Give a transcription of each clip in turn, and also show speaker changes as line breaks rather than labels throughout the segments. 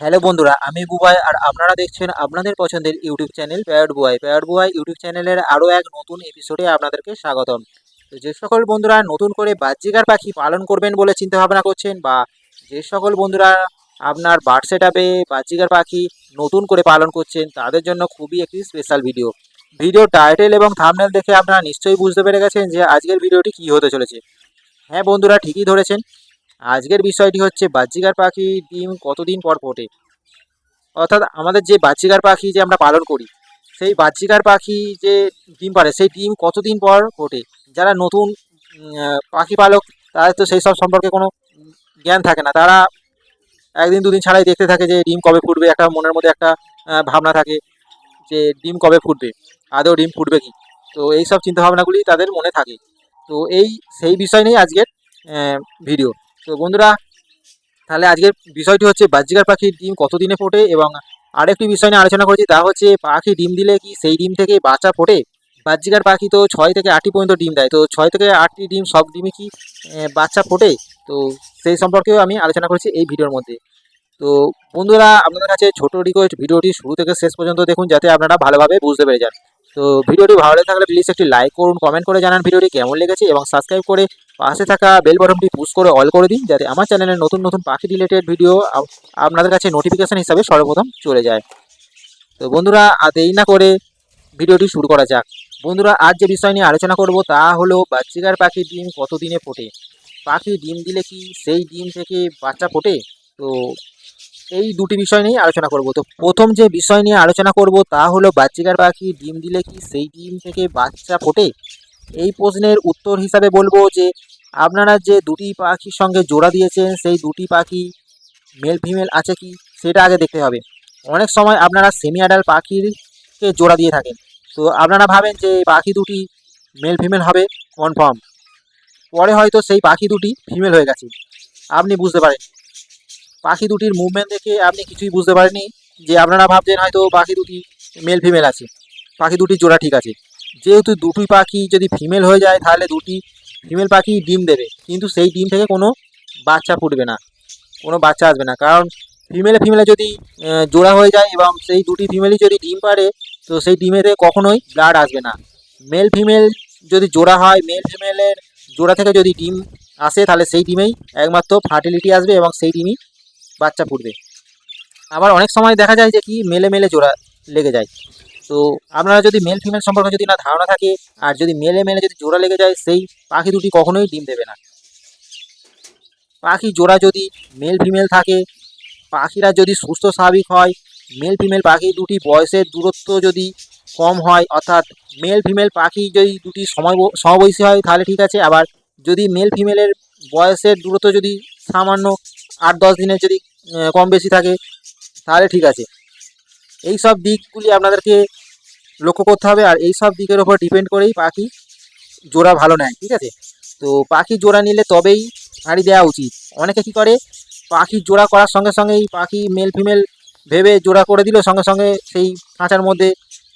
Hello বন্ধুরা, আমি বুবাই আর আপনারা দেখছেন আপনাদের পছন্দের ইউটিউব চ্যানেল প্যাড বুয়াই প্যাড বুয়াই ইউটিউব চ্যানেলের আরও এক নতুন এপিসোডে আপনাদেরকে স্বাগতম। তো যে সকল বন্ধুরা নতুন করে বাহ্যিকার পাখি পালন করবেন বলে চিন্তা ভাবনা করছেন বা যে সকল বন্ধুরা আপনার বার্ড সেট আপে বাহ্যিকার পাখি নতুন করে পালন করছেন, তাদের জন্য খুবই একটি স্পেশাল ভিডিও ভিডিও টাইটেল এবং থামনেল দেখে আপনারা নিশ্চয়ই বুঝতে পেরে গেছেন যে আজকের ভিডিওটি কী হতে চলেছে। হ্যাঁ বন্ধুরা, ঠিকই ধরেছেন। আজকের বিষয়টি হচ্ছে বাহ্যিকার পাখি ডিম কতদিন পর ফোটে। অর্থাৎ আমাদের যে বাহ্যিকার পাখি যে আমরা পালন করি, সেই বাহ্যিকার পাখি যে ডিম পারে সেই ডিম কতদিন পর ফোটে? যারা নতুন পাখি পালক, তাদের তো সেই সব সম্পর্কে কোনো জ্ঞান থাকে না। তারা একদিন দুদিন ছাড়াই দেখতে থাকে যে ডিম কবে ফুটবে, একটা মনের মধ্যে একটা ভাবনা থাকে যে ডিম কবে ফুটবে, আদৌ ডিম ফুটবে কি? তো এই সব চিন্তাভাবনাগুলি তাদের মনে থাকে। তো এই, সেই বিষয় নিয়ে আজকের ভিডিও। তো বন্ধুরা, তাহলে আজকের বিষয়টি হচ্ছে বাহ্যিকার পাখির ডিম কতদিনে ফোটে এবং আরেকটি বিষয় নিয়ে আলোচনা করেছি, তা হচ্ছে পাখি ডিম দিলে কি সেই ডিম থেকে বাচ্চা ফোটে? বাহ্যিকার পাখি তো ছয় থেকে আটটি পর্যন্ত ডিম দেয়, তো ছয় থেকে আটটি ডিম সব ডিমই কি বাচ্চা ফোটে? তো সেই সম্পর্কেও আমি আলোচনা করেছি এই ভিডিওর মধ্যে। তো বন্ধুরা, আপনাদের কাছে ছোট রিকোয়েস্ট ভিডিওটি শুরু থেকে শেষ পর্যন্ত দেখুন, যাতে আপনারা ভালোভাবে বুঝতে পেরে যান। তো ভিডিওটি ভালো লেগে থাকলে প্লিজ একটি লাইক করুন কমেন্ট করে জানান ভিডিওটি কেমন লেগেছে এবং সাবস্ক্রাইব করে পাশে থাকা বেল বাটনটি পুশ করে অল করে দিন যাতে আমার চ্যানেলে নতুন নতুন পাখি রিলেটেড ভিডিও আপনাদের কাছে নোটিফিকেশান হিসাবে সর্বপ্রথম চলে যায়। তো বন্ধুরা, আর দেরি না করে ভিডিওটি শুরু করা যাক। বন্ধুরা, আজ যে বিষয় নিয়ে আলোচনা করব তা হলো বাচ্চিকার পাখির ডিম কতদিনে ফোটে? পাখি ডিম দিলে কি সেই ডিম থেকে বাচ্চা ফোটে? তো এই দুটি বিষয় নিয়ে আলোচনা করব। তো প্রথম যে বিষয় নিয়ে আলোচনা করব তা হলো বাচ্চিকার পাখি ডিম দিলে কি সেই ডিম থেকে বাচ্চা ফোটে? এই প্রশ্নের উত্তর হিসাবে বলব যে, আপনারা যে দুটি পাখির সঙ্গে জোড়া দিয়েছেন, সেই দুটি পাখি মেল ফিমেল আছে কি সেটা আগে দেখতে হবে। অনেক সময় আপনারা সেমি অ্যাডাল্ট পাখিরকে জোড়া দিয়ে থাকেন। তো আপনারা ভাবেন যে পাখি দুটি মেল ফিমেল হবে কনফার্ম পরে হয়তো সেই পাখি দুটি ফিমেল হয়ে গেছে। আপনি বুঝতে পারেন। পাখি দুটির মুভমেন্ট দেখে আপনি কিছুই বুঝতে পারেননি যে আপনারা ভাবছেন হয়তো পাখি দুটি মেল ফিমেল আছে। পাখি দুটি জোড়া ঠিক আছে। যেহেতু দুটি পাখি যদি ফিমেল হয়ে যায়, তাহলে দুটি ফিমেল পাখি ডিম দেবে। কিন্তু সেই ডিম থেকে কোনো বাচ্চা ফুটবে না। কোনো বাচ্চা আসবে না। কারণ ফিমেলে ফিমেলে যদি জোড়া হয়ে যায় এবং সেই দুটি ফিমেলই যদি ডিম পারে তো সেই ডিমেতে কখনোই ব্লাড আসবে না। মেল ফিমেল যদি জোড়া হয় মেল ফিমেলের জোড়া থেকে যদি ডিম আসে, তাহলে সেই ডিমেই একমাত্র ফার্টিলিটি আসবে এবং সেই ডিমই বাচ্চা ফুটবে আবার অনেক সময় দেখা যায় যে কি মেলে মেলে জোড়া লেগে যায়। তো আপনারা যদি মেল ফিমেল সম্পর্কে যদি না ধারণা থাকে, আর যদি মেলে মেলে যদি জোড়া লেগে যায়, সেই পাখি দুটি কখনোই ডিম দেবে না। পাখি জোড়া যদি মেল ফিমেল থাকে, পাখিরা যদি সুস্থ স্বাভাবিক হয় মেল ফিমেল পাখি দুটি বয়সের দূরত্ব যদি কম হয়, অর্থাৎ মেল ফিমেল পাখি যদি দুটি সময় সমবয়সী হয়, তাহলে ঠিক আছে। আবার যদি মেল ফিমেলের বয়সের দূরত্ব যদি সামান্য আট দশ দিনের যদি কম বেশি থাকে, তাহলে ঠিক আছে। এই সব দিকগুলি আপনাদেরকে লক্ষ্য করতে হবে, আর এই সব দিকের ওপর ডিপেন্ড করেই পাখি জোড়া ভালো নেয়, ঠিক আছে? তো পাখি জোড়া নিলে তবেই হাঁড়ি দেওয়া উচিত। অনেকে কি করে, পাখি জোড়া করার সঙ্গে সঙ্গেই পাখি মেল ফিমেল ভেবে জোড়া করে দিল, সঙ্গে সঙ্গে সেই খাঁচার মধ্যে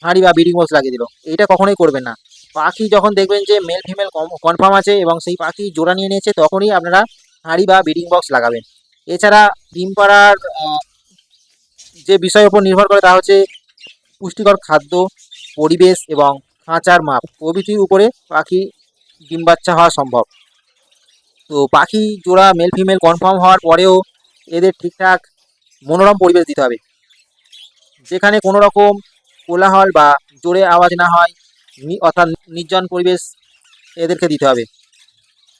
হাঁড়ি বা বিডিং বক্স লাগিয়ে দিল। এটা কখনোই করবেন না। পাখি যখন দেখবেন যে মেল ফিমেল কনফার্ম আছে এবং সেই পাখি জোড়া নিয়ে নিয়েছে, তখনই আপনারা হাঁড়ি বা বিডিং বক্স লাগাবেন। এছাড়া ডিম পাড়ার যে বিষয়ের উপর নির্ভর করে তা হচ্ছে পুষ্টিকর খাদ্য, পরিবেশ এবং খাঁচার মাপ। প্রভৃতির উপরে পাখি ডিম বাচ্চা হওয়া সম্ভব। তো পাখি জোড়া মেল ফিমেল কনফার্ম হওয়ার পরেও এদের ঠিকঠাক মনোরম পরিবেশ দিতে হবে। যেখানে কোনো রকম কোলাহল বা জোরে আওয়াজ না হয় অর্থাৎ নির্জন পরিবেশ এদেরকে দিতে হবে।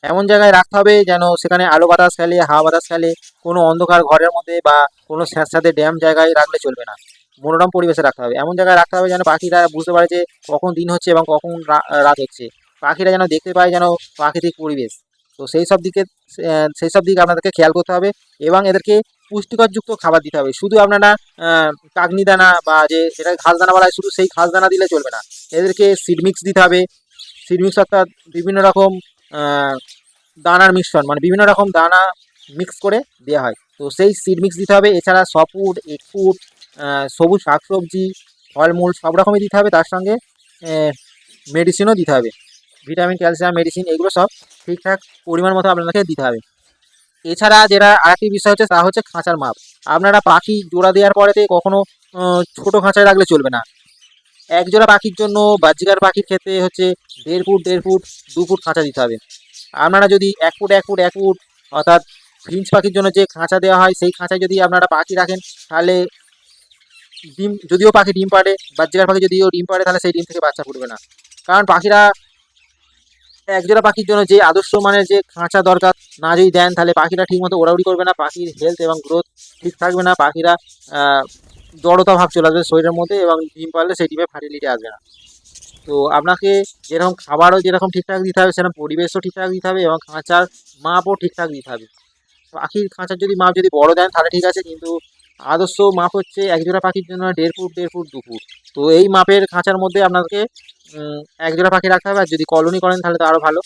এমন জায়গায় রাখতে হবে যেন সেখানে আলো বাতাস ফেলে হাওয়া বাতাস ফেলে কোনো অন্ধকার ঘরের মধ্যে বা কোনো স্যাঁতস্যাঁতে ড্যাম জায়গায় রাখলে চলবে না। মনোরম পরিবেশে রাখতে হবে। এমন জায়গায় রাখতে হবে যেন পাখিরা বুঝতে পারে যে কখন দিন হচ্ছে এবং কখন রাত হচ্ছে। পাখিরা যেন দেখতে পায় যেন প্রাকৃতিক পরিবেশ। তো সেই সব দিকে সেই সব দিকে আপনাদেরকে খেয়াল করতে হবে এবং এদেরকে পুষ্টিকরযুক্ত খাবার দিতে হবে। শুধু আপনারা কাগনি দানা বা যে এটা ঘাস দানা বলা হয়, শুধু সেই ঘাস দানা দিলে চলবে না। এদেরকে সিড মিক্স দিতে হবে। সিড মিক্স অর্থাৎ বিভিন্ন রকম দানার মিশ্রণ মানে বিভিন্ন রকম দানা মিক্স করে দেওয়া হয়। তো সেই সিড মিক্স দিতে হবে এছাড়া সফুড এগফুড সবুজ শাকসবজি ফলমূল সব রকমই দিতে হবে। তার সঙ্গে মেডিসিনও দিতে হবে। ভিটামিন ক্যালসিয়াম মেডিসিন এগুলো সব ঠিকঠাক পরিমাণ মতো আপনাদেরকে দিতে হবে। এছাড়া যেটা আরেকটি বিষয় হচ্ছে তা হচ্ছে খাঁচার মাপ। আপনারা পাখি জোড়া দেওয়ার পরেতে কখনো আহ, ছোট খাঁচায় রাখলে চলবে না। এক জোড়া পাখির জন্য বাজিকার পাখির ক্ষেত্রে হচ্ছে দেড় ফুট দেড় ফুট, দু ফুট খাঁচা দিতে হবে। আপনারা যদি এক ফুট এক ফুট এক ফুট, অর্থাৎ ফিঞ্চ পাখির জন্য যে খাঁচা দেওয়া হয়, সেই খাঁচায় যদি আপনারা পাখি রাখেন, তাহলে ডিম, যদিও পাখি ডিম পাড়ে বাচ্চাকার পাখি যদিও ডিম পাড়ে, তাহলে সেই ডিম থেকে বাচ্চা ফুটবে না। কারণ পাখিরা একজোড়া পাখির জন্য যে আদর্শ মানের যে খাঁচা দরকার, না যদি দেন, তাহলে পাখিরা ঠিকমতো ওড়াউড়ি করবে না। পাখির হেলথ এবং গ্রোথ ঠিক থাকবে না। পাখিরা জড়তা ভাব চলে আসবে শরীরের মধ্যে এবং ডিম পারলে সেই ডিমে ফার্টিলিটি আসবে না। তো আপনাকে যেরকম খাবারও যেরকম ঠিকঠাক দিতে হবে সেরকম পরিবেশও ঠিকঠাক দিতে হবে এবং খাঁচার মাপও ঠিকঠাক দিতে হবে। পাখির খাঁচার যদি মাপ যদি বড় দেন তাহলে ঠিক আছে কিন্তু আদর্শ মাপ হচ্ছে একজোড়া পাখির জন্য দেড় ফুট দেড় ফুট দু ফুট। তো এই মাপের খাঁচার মধ্যে আপনাকে উম, একজোড়া পাখি রাখতে হবে। আর যদি কলোনি করেন তাহলে তো আরও ভালো।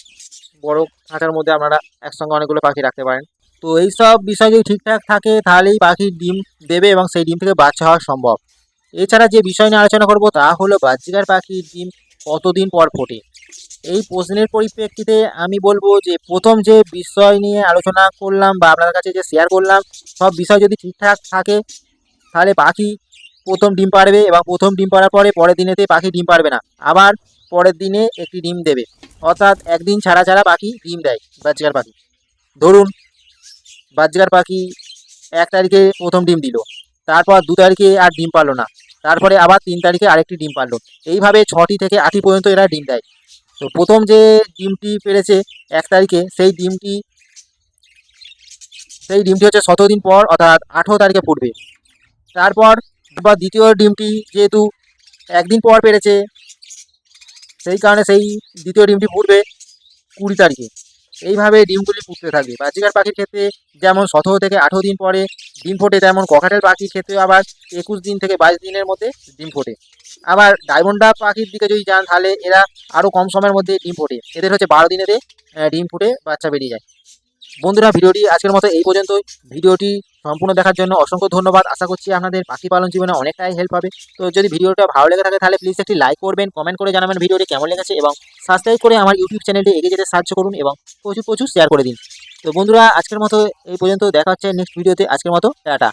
বড় খাঁচার মধ্যে আপনারা একসঙ্গে অনেকগুলো পাখি রাখতে পারেন। তো এই সব বিষয় যদি ঠিকঠাক থাকে, তাহলেই পাখি ডিম দেবে এবং সেই ডিম থেকে বাচ্চা হওয়া সম্ভব। এছাড়া যে বিষয় নিয়ে আলোচনা করব, তা হলো বাচ্চিকার পাখির ডিম কতদিন পর ফোটে? এই প্রশ্নের পরিপ্রেক্ষিতে আমি বলব যে, প্রথম যে বিষয় নিয়ে আলোচনা করলাম বা আপনার কাছে যে শেয়ার করলাম, সব বিষয় যদি ঠিকঠাক থাকে, তাহলে পাখি প্রথম ডিম পারবে এবং প্রথম ডিম পাড়ার পরে পরের দিনেতে পাখি ডিম পারবে না। আবার পরের দিনে একটি ডিম দেবে। অর্থাৎ একদিন ছাড়া ছাড়া পাখি ডিম দেয় বাচ্চিকার পাখি। ধরুন বাচ্চিকার পাখি এক তারিখে প্রথম ডিম দিল। তারপর দু তারিখে আর ডিম পারল না। তারপরে আবার তিন তারিখে আরেকটি ডিম পারল। এইভাবে ছটি থেকে আটটি পর্যন্ত এরা ডিম দেয়। তো প্রথম যে ডিমটি পেরেছে এক তারিখে, সেই ডিমটি সেই ডিমটি হচ্ছে সতেরো দিন পর, অর্থাৎ আঠেরো তারিখে ফুটবে তারপর বা দ্বিতীয় ডিমটি যেহেতু একদিন পর পেরেছে, সেই কারণে সেই দ্বিতীয় ডিমটি ফুটবে কুড়ি তারিখে। এইভাবে ডিমগুলি ফুটতে থাকবে। বাজিকার পাখির ক্ষেত্রে যেমন সতেরো থেকে আঠেরো দিন পরে ডিম ফোটে, তেমন ককাটের পাখির ক্ষেত্রে আবার একুশ দিন থেকে বাইশ দিনের মধ্যে ডিম ফোটে। আবার ডায়মন্ডা পাখির দিকে যদি যান, তাহলে এরা আরও কম সময়ের মধ্যে ডিম ফোটে। এদের হচ্ছে বারো দিনেতে ডিম ফুটে, বাচ্চা বেরিয়ে যায়। বন্ধুরা, ভিডিওটি আজকের মতো এই পর্যন্তই। ভিডিওটি সম্পূর্ণ দেখার জন্য অসংখ্য ধন্যবাদ। আশা করছি আপনাদের পাখি পালন জীবনে অনেকটাই হেল্প হবে তো যদি ভিডিওটা ভালো লেগে থাকে তাহলে প্লিজ একটি লাইক করবেন কমেন্ট করে জানাবেন ভিডিওটি কেমন লেগেছে এবং সাবস্ক্রাইব করে আমার ইউটিউব চ্যানেলটি এগিয়ে যেতে সাহায্য করুন এবং প্রচুর প্রচুর শেয়ার করে দিন। তো বন্ধুরা, আজকের মতো এই পর্যন্ত দেখা হচ্ছে নেক্সট ভিডিওতে আজকের মতো, টাটা।